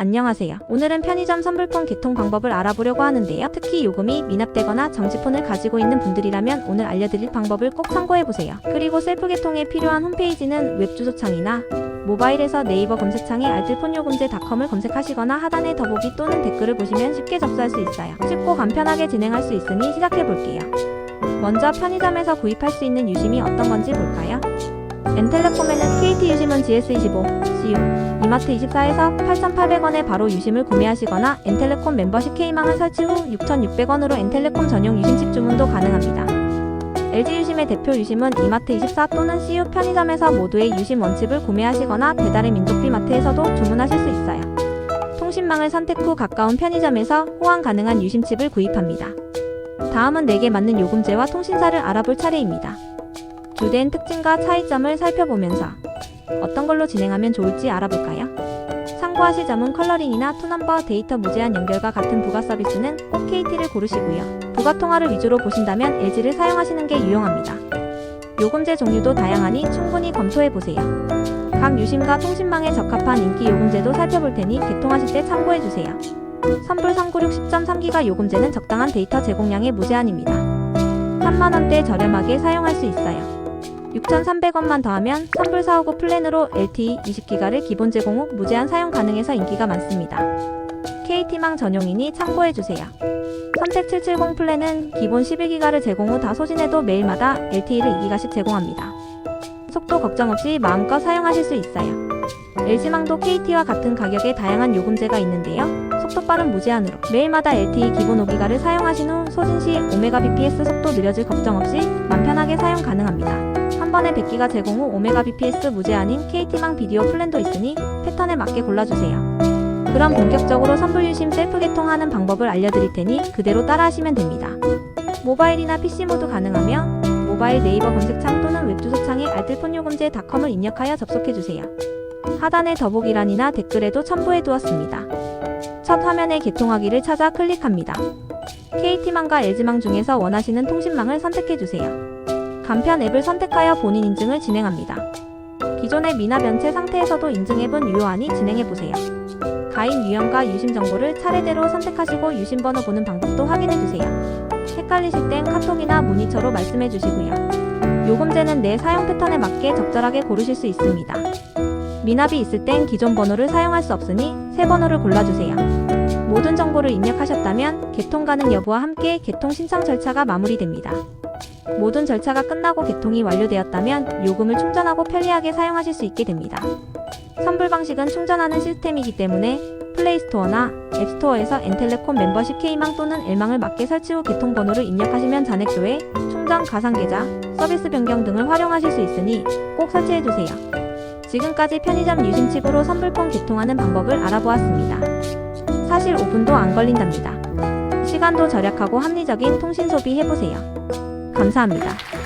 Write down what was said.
안녕하세요. 오늘은 편의점 선불폰 개통 방법을 알아보려고 하는데요. 특히 요금이 미납되거나 정지폰을 가지고 있는 분들이라면 오늘 알려드릴 방법을 꼭 참고해보세요. 그리고 셀프 개통에 필요한 홈페이지는 웹주소창이나 모바일에서 네이버 검색창에 알뜰폰요금제닷컴을 검색하시거나 하단의 더보기 또는 댓글을 보시면 쉽게 접수할 수 있어요. 쉽고 간편하게 진행할 수 있으니 시작해볼게요. 먼저 편의점에서 구입할 수 있는 유심이 어떤 건지 볼까요? 엔텔레콤에는 KT 유심은 GS25, CU, 이마트 24에서 8,800원에 바로 유심을 구매하시거나 엔텔레콤 멤버십 K망을 설치 후 6,600원으로 엔텔레콤 전용 유심칩 주문도 가능합니다. LG 유심의 대표 유심은 이마트 24 또는 CU 편의점에서 모두의 유심 원칩을 구매하시거나 배달의 민족비 마트에서도 주문하실 수 있어요. 통신망을 선택 후 가까운 편의점에서 호환 가능한 유심칩을 구입합니다. 다음은 내게 맞는 요금제와 통신사를 알아볼 차례입니다. 주된 특징과 차이점을 살펴보면서 어떤 걸로 진행하면 좋을지 알아볼까요? 참고하실 점은 컬러링이나 투넘버 데이터 무제한 연결과 같은 부가 서비스는 꼭 KT를 고르시고요. 부가 통화를 위주로 보신다면 LG를 사용하시는 게 유용합니다. 요금제 종류도 다양하니 충분히 검토해보세요. 각 유심과 통신망에 적합한 인기 요금제도 살펴볼 테니 개통하실 때 참고해주세요. 선불 396 10.3기가 요금제는 적당한 데이터 제공량의 무제한입니다. 3만원대 저렴하게 사용할 수 있어요. 6,300원만 더하면 선불 459 플랜으로 LTE 20기가를 기본 제공 후 무제한 사용 가능해서 인기가 많습니다. KT망 전용이니 참고해주세요. 선택 770 플랜은 기본 11기가를 제공 후 다 소진해도 매일마다 LTE를 2기가씩 제공합니다. 속도 걱정 없이 마음껏 사용하실 수 있어요. LG망도 KT와 같은 가격의 다양한 요금제가 있는데요. 속도 빠른 무제한으로 매일마다 LTE 기본 5기가를 사용하신 후 소진 시 5Mbps 속도 느려질 걱정 없이 맘 편하게 사용 가능합니다. 한 번에 100기가 제공 후 5Mbps 무제한인 KT망 비디오 플랜도 있으니 패턴에 맞게 골라주세요. 그럼 본격적으로 선불 유심 셀프 개통하는 방법을 알려드릴 테니 그대로 따라하시면 됩니다. 모바일이나 PC 모두 가능하며 모바일 네이버 검색창 또는 웹 주소창에 알뜰폰요금제닷컴을 입력하여 접속해주세요. 하단의 더보기란이나 댓글에도 첨부해 두었습니다. 첫 화면에 개통하기를 찾아 클릭합니다. KT망과 LG망 중에서 원하시는 통신망을 선택해주세요. 간편 앱을 선택하여 본인 인증을 진행합니다. 기존의 미납 연체 상태에서도 인증 앱은 유효하니 진행해보세요. 가입 유형과 유심 정보를 차례대로 선택하시고 유심 번호 보는 방법도 확인해주세요. 헷갈리실 땐 카톡이나 문의처로 말씀해주시고요. 요금제는 내 사용 패턴에 맞게 적절하게 고르실 수 있습니다. 미납이 있을 땐 기존 번호를 사용할 수 없으니 새 번호를 골라주세요. 모든 정보를 입력하셨다면 개통 가능 여부와 함께 개통 신청 절차가 마무리됩니다. 모든 절차가 끝나고 개통이 완료되었다면 요금을 충전하고 편리하게 사용하실 수 있게 됩니다. 선불 방식은 충전하는 시스템이기 때문에 플레이스토어나 앱스토어에서 엔텔레콤 멤버십 K망 또는 L망을 맞게 설치 후 개통 번호를 입력하시면 잔액 조회, 충전 가상 계좌, 서비스 변경 등을 활용하실 수 있으니 꼭 설치해 주세요. 지금까지 편의점 유심칩으로 선불폰 개통하는 방법을 알아보았습니다. 사실 5분도 안 걸린답니다. 시간도 절약하고 합리적인 통신 소비 해보세요. 감사합니다.